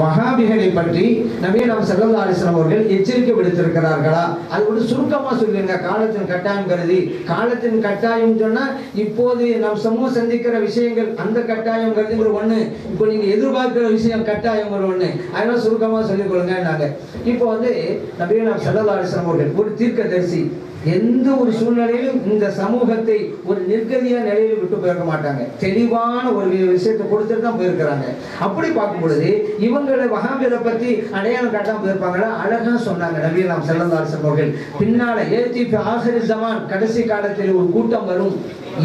வஹாபிகளை பற்றி நவீனம் நாம் செல்லல்லா அலிஸ்லாம் அவர்கள் எச்சரிக்கை விடுத்திருக்கிறார்களா? அது ஒரு சுருக்கமா சொல்லுங்க. காலத்தின் கட்டாயம் கருதி. காலத்தின் கட்டாயம் சொன்னா இப்போது நம் சமூகம் சந்திக்கிற விஷயங்கள் அந்த கட்டாயம் கருதுங்கிற ஒண்ணு. இப்போ நீங்க எதிர்பார்க்கிற விஷயம் கட்டாயம் ஒரு ஒண்ணு. அதெல்லாம் சுருக்கமா சொல்லிக் நாங்கள் இப்போ வந்து நவீனம் நாம் செல்லல்லா அலிஸ்லாம் அவர்கள் ஒரு தீர்க்க தரிசி எந்த ஒரு சூழ்நிலையிலும் இந்த சமூகத்தை ஒரு நிர்கதியா நிலையில் விட்டு போயிருக்க மாட்டாங்க. தெளிவான ஒரு விஷயத்தை கொடுத்துட்டு தான் போயிருக்கிறாங்க. அப்படி பார்க்கும் பொழுது இவங்களை வகாபியரை பத்தி அடையாளம் காட்டாம போயிருப்பாங்களா? அழகா சொன்னாங்க நபியலாம் செல்லந்தாசன் அவர்கள். பின்னால ஏத்தி ஆசிரி ஜமான் கடைசி காலத்தில் ஒரு கூட்டம் வரும்.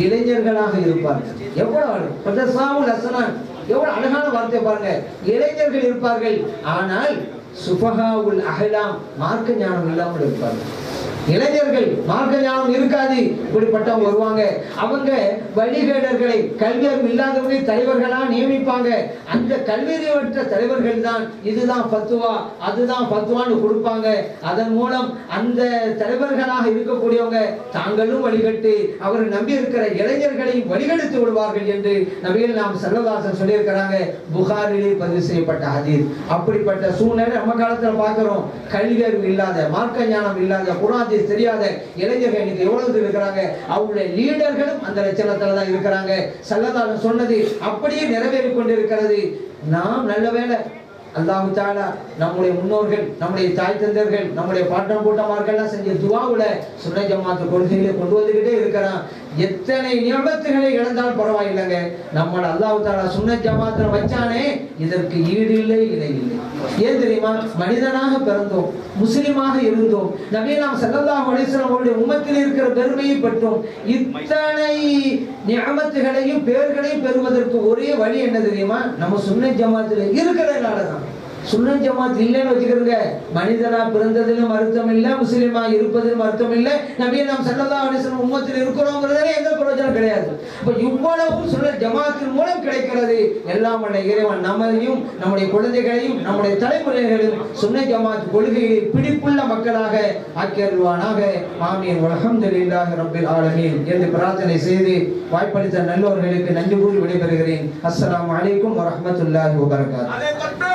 இளைஞர்களாக இருப்பார்கள். எவ்வளவு பிரதசாவுல் லசனான் எவ்வளவு அழகான வார்த்தை பாருங்க. இளைஞர்கள் இருப்பார்கள். ஆனால் சுபஹாவுல் அகலாம் மார்க்க ஞானம் இல்லாமல் இருப்பார்கள். இளைஞர்கள் மார்க்க ஞானம் இருக்காது. இப்படிப்பட்டவங்க வருவாங்க. அவங்க வழிகேடர்களை கல்வியர் இல்லாதவங்க தலைவர்களா நியமிப்பாங்க. அந்த கல்வியறிவற்ற தலைவர்கள் தான் இதுதான் பத்துவா அதுதான் பத்துவான்னு கொடுப்பாங்க. அதன் மூலம் அந்த தலைவர்களாக இருக்கக்கூடியவங்க தாங்களும் வழிகட்டு அவர்கள் நம்பி இருக்கிற இளைஞர்களையும் வழிகெடுத்து விடுவார்கள் என்று நபிகள் நாம் செல்வதாசன் சொல்லியிருக்கிறாங்க. புகாரிலே பதிவு செய்யப்பட்ட ஹதீஸ். அப்படிப்பட்ட சூழ்நிலை நம்ம காலத்துல பார்க்கிறோம். கல்வியறிவு இல்லாத மார்க்க ஞானம் இல்லாத குரான் ஹதீஸ் தெரியாத இளைஞர்கள் இன்னைக்கு எவ்வளவு பேர் இருக்கிறாங்க? அவங்களுடைய லீடர்களும் அந்த லட்சணத்துல தான் இருக்கிறாங்க. சல்லதாரன் சொன்னது அப்படியே நிறைவேறி கொண்டிருக்கிறது நாம் நல்ல வேளை அல்லாஹு தாலா நம்முடைய முன்னோர்கள் நம்முடைய தாய் தந்தர்கள் நம்முடைய பாட்டம் கூட்டமார்கள்லாம் செஞ்ச துவாவுல சுன்ன ஜமாத்து கொள்கையில கொண்டு வந்துகிட்டே இருக்கிறான். எத்தனை நியமத்துகளை இழந்தாலும் பரவாயில்லைங்க. நம்மள அல்லாஹு தாலா சுன்ன ஜமாத்துல வச்சானே இதற்கு ஈடு இல்லை இணை இல்லை. ஏன் தெரியுமா? மனிதனாக பிறந்தோம் முஸ்லிமாக இருந்தோம். நபி நாம் ஸல்லல்லாஹு அலைஹி உமத்தில் அவருடைய இருக்கிற பெருமையை பெற்றோம் இத்தனை நியமத்துகளையும் பேர்களையும் பெறுவதற்கு ஒரே வழி என்ன தெரியுமா? நம்ம சுன்ன ஜமாத்துல இருக்கிறதுனால தான் சுன்ன ஜமாத் இல்லைன்னு வச்சுக்கிறதுங்க மனிதனா பிறந்ததிலும் அர்த்தம் இல்லை முஸ்லீமா இருப்பதிலும் அர்த்தம் இல்லை நபியை நாம் ஸல்லல்லாஹு அலைஹி வஸல்லம் உம்மத்தில் இருக்கிறோங்கிறதுல எந்த பிரயோஜனம் கிடையாது. அப்ப இவ்வளவும் சுன்ன ஜமாத்தின் மூலம் கிடைக்கிறது. எல்லாம் வல்ல இறைவன் நம்மளையும் நம்முடைய குழந்தைகளையும் நம்முடைய தலைமுறைகளையும் சுன்ன ஜமாத் கொள்கையை பிடிப்புள்ள மக்களாக ஆக்கியருவானாக ஆமீன். வல்ஹம்துலில்லாஹி ரப்பில் ஆலமீன். என்று பிரார்த்தனை செய்து வாய்ப்பளித்த நல்லவர்களுக்கு நன்றி கூறி விடைபெறுகிறேன். அஸ்ஸலாமு அலைக்கும் வரஹ்மத்துல்லாஹி வபரகாத்துஹு